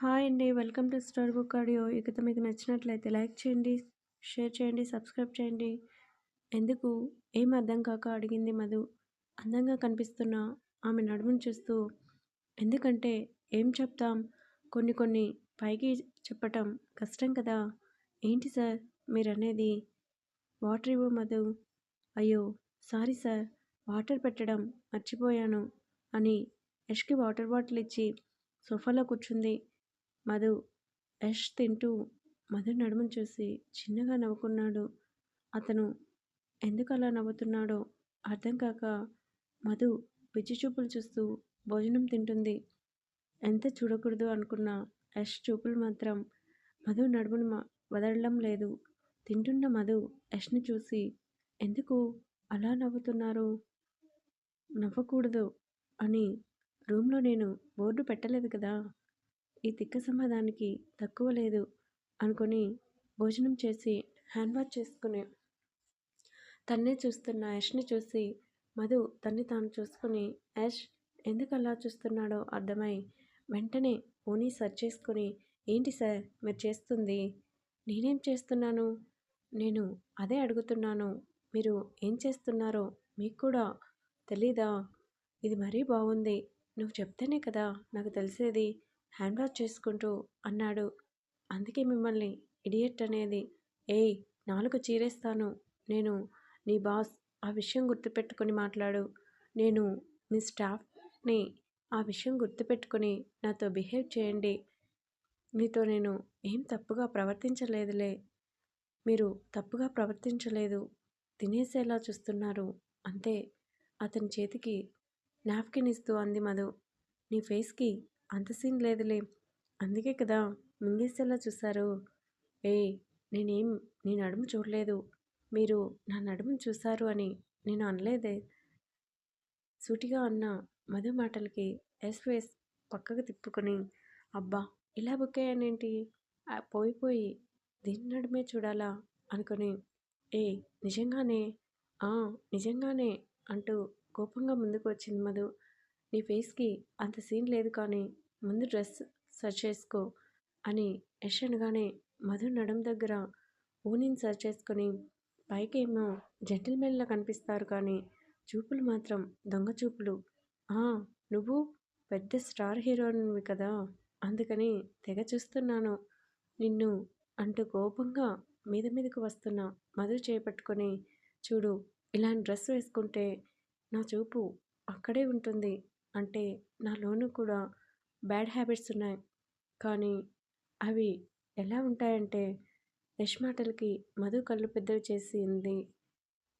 Hi అండి. Welcome to store book audio. ఇక మీకు నచ్చినట్లయితే లైక్ చేయండి షేర్ చేయండి సబ్స్క్రైబ్ చేయండి. ఎందుకు? ఏం అర్థం కాక అడిగింది మధు. అందంగా కనిపిస్తున్న ఆమె నడుమును చూస్తూ ఎందుకంటే ఏం చెప్తాం? కొన్ని కొన్ని పైకి చెప్పటం కష్టం కదా. ఏంటి సార్ మీరు అనేది వాటర్ ఇవ్వ మధు. అయ్యో సారీ సార్. వాటర్ పెట్టడం మర్చిపోయాను అని యష్కి వాటర్ బాటిల్ ఇచ్చి సోఫాలో కూర్చుంది. మధు యష్ తింటూ మధు నడుమును చూసి చిన్నగా నవ్వుకున్నాడు. అతను ఎందుకు అలా నవ్వుతున్నాడో అర్థం కాక మధు పిచ్చి చూపులు చూస్తూ భోజనం తింటుంది. ఎంత చూడకూడదు అనుకున్న యష్ చూపులు మాత్రం మధు నడుమును వదలడం లేదు. తింటున్న మధు యష్ని చూసి ఎందుకు అలా నవ్వుతున్నారు? నవ్వకూడదు అని రూమ్లో నేను బోర్డు పెట్టలేదు కదా? ఈ తిక్క సమాధానికి తక్కువ లేదు అనుకొని భోజనం చేసి హ్యాండ్ వాష్ చేసుకుని తన్నే చూస్తున్న యష్ని చూసి మధు తన్ని తాను చూసుకుని యష్ ఎందుకు అలా చూస్తున్నాడో అర్థమై వెంటనే ఓనీ సర్చ్ చేసుకుని ఏంటి సార్ మీరు చేస్తుంది? నేనేం చేస్తున్నాను? నేను అదే అడుగుతున్నాను. మీరు ఏం చేస్తున్నారో మీకు కూడా తెలీదా? ఇది మరీ బాగుంది. నువ్వు చెప్తేనే కదా నాకు తెలిసేది. హ్యాండ్ వాష్ చేసుకుంటూ అన్నాడు. అందుకే మిమ్మల్ని ఇడియట్ అనేది ఏయ్ నాలుగు చీరేస్తాను. నేను నీ బాస్ ఆ విషయం గుర్తుపెట్టుకుని మాట్లాడు. నేను మీ స్టాఫ్ని ఆ విషయం గుర్తుపెట్టుకొని నాతో బిహేవ్ చేయండి. మీతో నేను ఏం తప్పుగా ప్రవర్తించలేదులే. మీరు తప్పుగా ప్రవర్తించలేదు. తినేసేలా చూస్తున్నారు. అంతే. అతని చేతికి నాప్కిన్ ఇస్తూ అంది మధు. నీ ఫేస్కి అంత సీన్ లేదులే. అందుకే కదా మింగేసేలా చూశారు? ఏయ్ నేనేం నీ నడుము చూడలేదు. మీరు నా నడుము చూశారు అని నేను అనలేదే. సూటిగా అన్న మధు మాటలకి ఎస్వేస్ పక్కకు తిప్పుకొని అబ్బా ఇలా బుక్ అయ్యానేంటి? పోయి పోయి దీని నడుమే చూడాలా? అనుకుని ఏ నిజంగానే? నిజంగానే అంటూ కోపంగా ముందుకు వచ్చింది మధు. నీ ఫేస్కి అంత సీన్ లేదు కానీ ముందు డ్రెస్ సర్చ్ చేసుకో అని యష్ అనగానే మధు నడం దగ్గర ఊనిని సర్చ్ చేసుకొని పైకేమో జెంటిల్మెన్లా కనిపిస్తారు కానీ చూపులు మాత్రం దొంగ చూపులు. నువ్వు పెద్ద స్టార్ హీరోయిన్వి కదా అందుకని తెగ చూస్తున్నాను. నిన్ను అంటూ కోపంగా మీద మీదకు వస్తున్న మధు చేపట్టుకొని చూడు ఇలాంటి డ్రెస్ వేసుకుంటే నా చూపు అక్కడే ఉంటుంది. అంటే నాలోనూ కూడా బ్యాడ్ హ్యాబిట్స్ ఉన్నాయి. కానీ అవి ఎలా ఉంటాయంటే యష్ మాటలకి మధు కళ్ళు పెద్దవి చేసింది.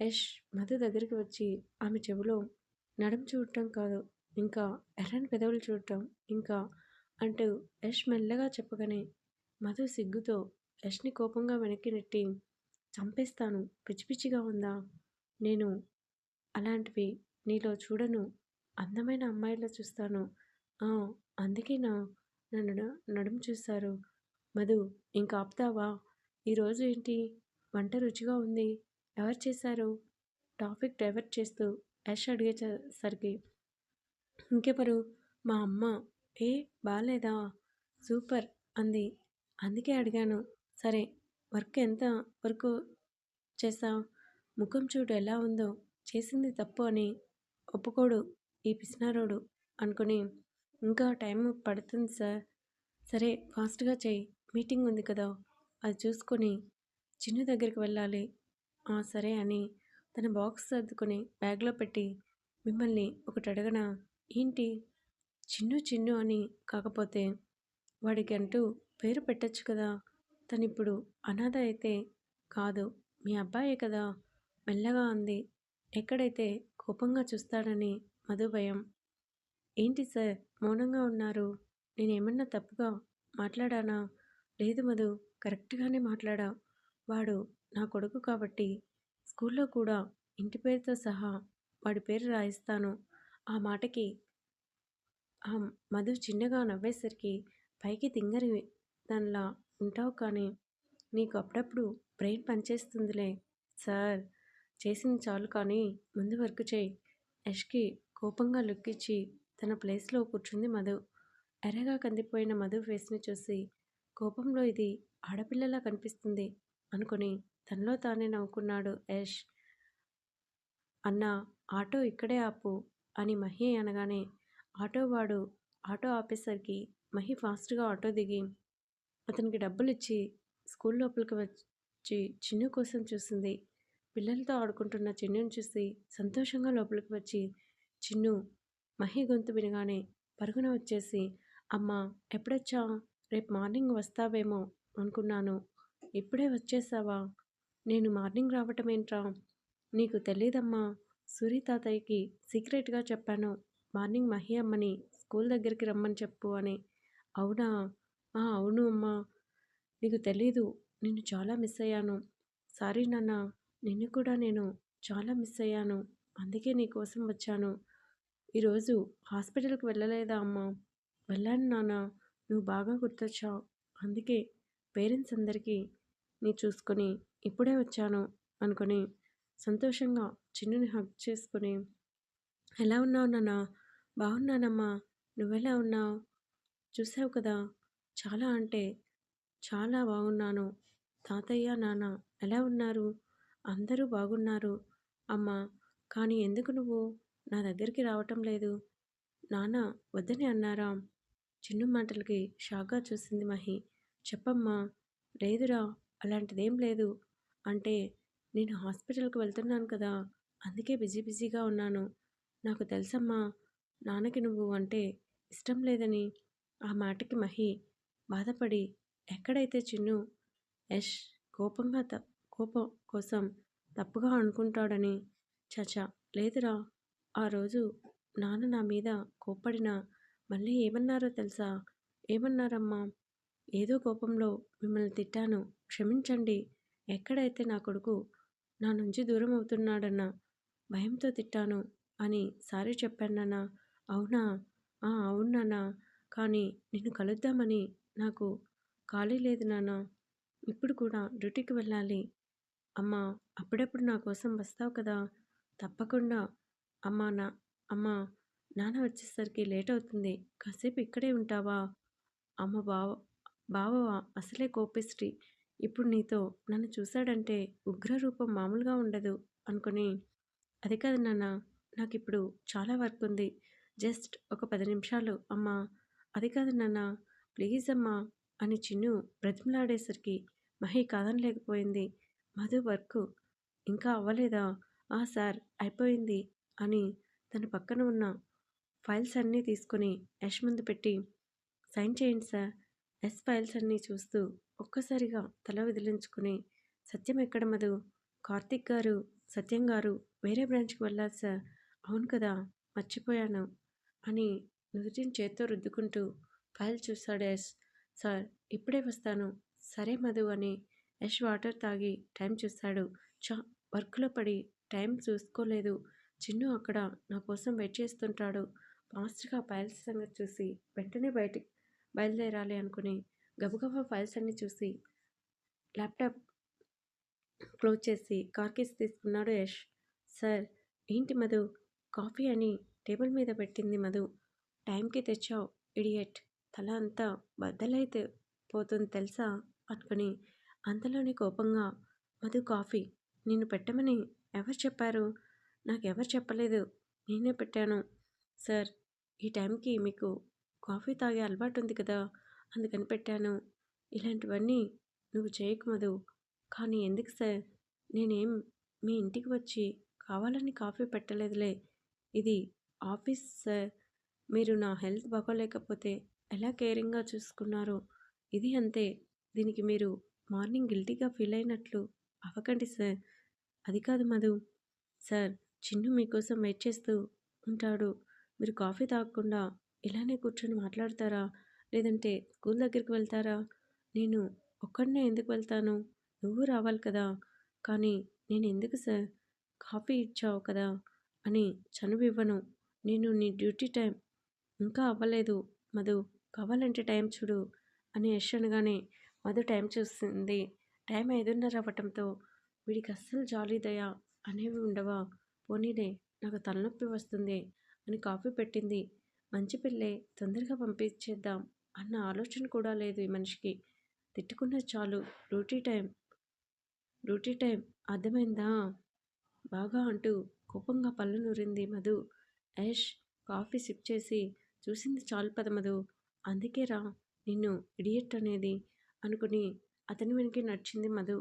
యష్ మధు దగ్గరికి వచ్చి ఆమె చెవిలో నడుము చూడటం కాదు ఇంకా ఎర్రని పెదవులు చూడటం ఇంకా అంటూ యష్ మెల్లగా చెప్పగానే మధు సిగ్గుతో యష్ని కోపంగా వెనక్కి నెట్టి చంపేస్తాను పిచ్చి పిచ్చిగా ఉందా? నేను అలాంటివి నీలో చూడను అందమైన అమ్మాయిలా చూస్తాను. అందుకే నా నన్ను నడుము చూస్తారు. మధు ఇంకా ఆపుతావా? ఈరోజు ఏంటి? వంట రుచిగా ఉంది. ఎవరు చేశారు? టాపిక్ డైవర్ట్ చేస్తూ యష్ అడిగేసరికి ఇంకెవరు మా అమ్మ ఏ బాగాలేదా సూపర్ అంది. అందుకే అడిగాను. సరే వర్క్ ఎంత వరకు చేసావు ముఖం చూడు ఎలా ఉందో చేసింది తప్పు అని ఒప్పుకోడు. ఈ పిసినారోడు అనుకుని ఇంకా టైం పడుతుంది సార్. సరే ఫాస్ట్గా చెయ్యి మీటింగ్ ఉంది కదా. అది చూసుకొని చిన్ను దగ్గరికి వెళ్ళాలి. సరే అని తన బాక్స్ సర్దుకొని బ్యాగ్లో పెట్టి మిమ్మల్ని ఒకటి అడగన? ఏంటి? చిన్ను చిన్ను అని కాకపోతే వాడికి అంటూ పేరు పెట్టచ్చు కదా. తను ఇప్పుడు అనాథ అయితే కాదు. మీ అబ్బాయే కదా. మెల్లగా అంది. ఎక్కడైతే కోపంగా చూస్తాడని మధుభయం ఏంటి సార్? మౌనంగా ఉన్నారు. నేనేమన్నా తప్పుగా మాట్లాడానా? లేదు మధు కరెక్ట్గానే మాట్లాడా? వాడు నా కొడుకు కాబట్టి స్కూల్లో కూడా ఇంటి పేరుతో సహా వాడి పేరు రాయిస్తాను. ఆ మాటకి ఆ మధు చిన్నగా నవ్వేసరికి పైకి తింగరి దానిలా ఉంటావు కానీ నీకు అప్పుడప్పుడు బ్రెయిన్ పనిచేస్తుందిలే. సార్ చేసింది చాలు కానీ ముందు వర్క్ చేయి. యష్కి కోపంగా లుక్కిచ్చి తన ప్లేస్లో కూర్చుంది మధు. ఎర్రగా కందిపోయిన మధు ఫేస్ని చూసి కోపంలో ఇది ఆడపిల్లలా కనిపిస్తుంది అనుకుని తనలో తానే నవ్వుకున్నాడు యష్. అన్నా ఆటో ఇక్కడే ఆపు అని మహి అనగానే ఆటో వాడు ఆటో ఆపేసరికి మహి ఫాస్ట్గా ఆటో దిగి అతనికి డబ్బులు ఇచ్చి స్కూల్ లోపలికి వచ్చి చిన్ను కోసం చూసింది. పిల్లలతో ఆడుకుంటున్న చిన్నుని చూసి సంతోషంగా లోపలికి వచ్చి చిన్ను మహి గొంతు వినగానే పరుగున వచ్చేసి అమ్మా ఎప్పుడొచ్చా రేపు మార్నింగ్ వస్తావేమో అనుకున్నాను. ఇప్పుడే వచ్చేసావా? నేను మార్నింగ్ రావటం ఏంట్రా నీకు తెలీదమ్మా. సూరి తాతయ్యకి సీక్రెట్గా చెప్పాను. మార్నింగ్ మహి అమ్మని స్కూల్ దగ్గరికి రమ్మని చెప్పు అని. అవునా? ఆ అవును అమ్మా. నీకు తెలీదు. నిన్ను చాలా మిస్ అయ్యాను. సారీ నాన్న. నిన్ను కూడా నేను చాలా మిస్ అయ్యాను. అందుకే నీకోసం వచ్చాను. ఈరోజు హాస్పిటల్కి వెళ్ళలేదా అమ్మా? వెళ్ళాను నాన్న నువ్వు బాగా గుర్తొచ్చావు. అందుకే పేరెంట్స్ అందరికీ నీ చూసుకొని ఇప్పుడే వచ్చాను అనుకొని సంతోషంగా చిన్నుని హగ్ చేసుకుని ఎలా ఉన్నావు నాన్న? బాగున్నానమ్మా. నువ్వెలా ఉన్నావు? చూసావు కదా? చాలా అంటే చాలా బాగున్నాను. తాతయ్య నాన్న ఎలా ఉన్నారు? అందరూ బాగున్నారు అమ్మా. కానీ ఎందుకు నువ్వు నా దగ్గరికి రావటం లేదు. నాన్న వద్దని అన్నారా? చిన్ను మాటలకి షాక్గా చూసింది మహి. చెప్పమ్మా లేదురా అలాంటిదేం లేదు. అంటే నేను హాస్పిటల్కి వెళ్తున్నాను కదా అందుకే బిజీ బిజీగా ఉన్నాను. నాకు తెలుసమ్మా నాన్నకి నువ్వు అంటే ఇష్టం లేదని. ఆ మాటకి మహి బాధపడి ఎక్కడైతే చిన్ను? యష్ కోపంగా త కోపం కోసం తప్పుగా అనుకుంటాడని. చచా లేదురా ఆ రోజు నాన్న నా మీద కోప్పడినా మళ్ళీ ఏమన్నారో తెలుసా? ఏమన్నారమ్మా? ఏదో కోపంలో మిమ్మల్ని తిట్టాను. క్షమించండి. ఎక్కడైతే నా కొడుకు నా నుంచి దూరం అవుతున్నాడన్నా భయంతో తిట్టాను అని సారీ చెప్పానన్నా అవునా? అవునానా కానీ నిన్ను కలుద్దామని నాకు ఖాళీ లేదు నాన్న. ఇప్పుడు కూడా డ్యూటీకి వెళ్ళాలి. అమ్మా అప్పుడప్పుడు నా కోసం వస్తావు కదా? తప్పకుండా అమ్మా నా అమ్మా నాన్న వచ్చేసరికి లేట్ అవుతుంది కాసేపు ఇక్కడే ఉంటావా? అమ్మ బావ బావవా అసలే కోపిస్టి ఇప్పుడు నీతో నన్ను చూశాడంటే ఉగ్రరూపం మామూలుగా ఉండదు అనుకుని అది కాదు నాన్న నాకు ఇప్పుడు చాలా వర్క్ ఉంది జస్ట్ ఒక పది నిమిషాలు అమ్మా అది కాదు నాన్న ప్లీజ్ అమ్మా అని చిన్ను బ్రతిమలాడేసరికి మహి కాదనలేకపోయింది. మధు వర్క్ ఇంకా అవ్వలేదా? ఆ సార్ అయిపోయింది. అని తన పక్కన ఉన్న ఫైల్స్ అన్నీ తీసుకుని యష్ ముందు పెట్టి సైన్ చేయండి సార్. ఎస్ ఫైల్స్ అన్నీ చూస్తూ ఒక్కసారిగా తల విదిలించుకుని సత్యం ఎక్కడ మధు? కార్తిక్ గారు సత్యం గారు వేరే బ్రాంచ్కి వెళ్ళాలి సార్. అవును కదా మర్చిపోయాను. అని నుదుటిని చేత్తో రుద్దుకుంటూ ఫైల్ చూశాడు యష్. సార్ ఇప్పుడే వస్తాను. సరే మధు అని యష్ వాటర్ తాగి టైం చూస్తాడు. చా వర్క్లో పడి టైం చూసుకోలేదు. చిన్ను అక్కడ నా కోసం వెయిట్ చేస్తుంటాడు. ఫాస్ట్గా ఫైల్స్ సంగతి చూసి వెంటనే బయటికి బయలుదేరాలి అనుకుని గబగబా ఫైల్స్ అన్ని చూసి ల్యాప్టాప్ క్లోజ్ చేసి కార్కేస్ తీసుకున్నాడు యష్. సార్ ఏంటి మధు? కాఫీ అని టేబుల్ మీద పెట్టింది మధు. టైంకి తెచ్చావు ఇడియట్. తల అంతా బద్దలైతే పోతుంది తెలుసా? అనుకుని అంతలోనే కోపంగా మధు కాఫీ నిన్ను పెట్టమని ఎవరు చెప్పారు? నాకెవరు చెప్పలేదు. నేనే పెట్టాను. సార్ ఈ టైంకి మీకు కాఫీ తాగే అలవాటు ఉంది కదా అందుకని పెట్టాను. ఇలాంటివన్నీ నువ్వు చేయకమదు కానీ ఎందుకు సార్? నేనేం మీ ఇంటికి వచ్చి కావాలని కాఫీ పెట్టలేదులే. ఇది ఆఫీస్ సార్. మీరు నా హెల్త్ బాగోలేకపోతే ఎలా కేరింగ్గా చూసుకున్నారో? ఇది అంతే. దీనికి మీరు మార్నింగ్ గిల్టీగా ఫీల్ అయినట్లు అవ్వకండి సార్. అది కాదు మధు. సార్ చిన్ను మీకోసం వెయిట్ చేస్తూ ఉంటాడు. మీరు కాఫీ తాగకుండా ఇలానే కూర్చొని మాట్లాడతారా? లేదంటే స్కూల్ దగ్గరికి వెళ్తారా? నేను ఒక్కడనే ఎందుకు వెళ్తాను? నువ్వు రావాలి కదా. కానీ నేను ఎందుకు సార్? కాఫీ ఇచ్చావు కదా అని చనువివ్వను. నేను నీ డ్యూటీ టైం ఇంకా అవ్వలేదు. మధు కావాలంటే టైం చూడు అని యశ్ అనగానే మధు టైం చూస్తుంది. టైం ఐదున్నర అవ్వటంతో వీడికి అస్సలు జాలీ దయా అనేవి ఉండవా? పోనీలే నాకు తలనొప్పి వస్తుంది అని కాఫీ పెట్టింది. మంచి పిల్లే తొందరగా పంపించేద్దాం అన్న ఆలోచన కూడా లేదు ఈ మనిషికి. తిట్టుకున్న చాలు. Duty time. Duty time. అర్థమైందా? బాగా అంటూ కోపంగా పళ్ళు నూరింది మధు. యష్ కాఫీ సిప్ చేసి చూసింది చాలు పద మధు. అందుకే రా నిన్ను ఇడియట్ అనేది అనుకుని అతని వెనక నడిచింది మధు.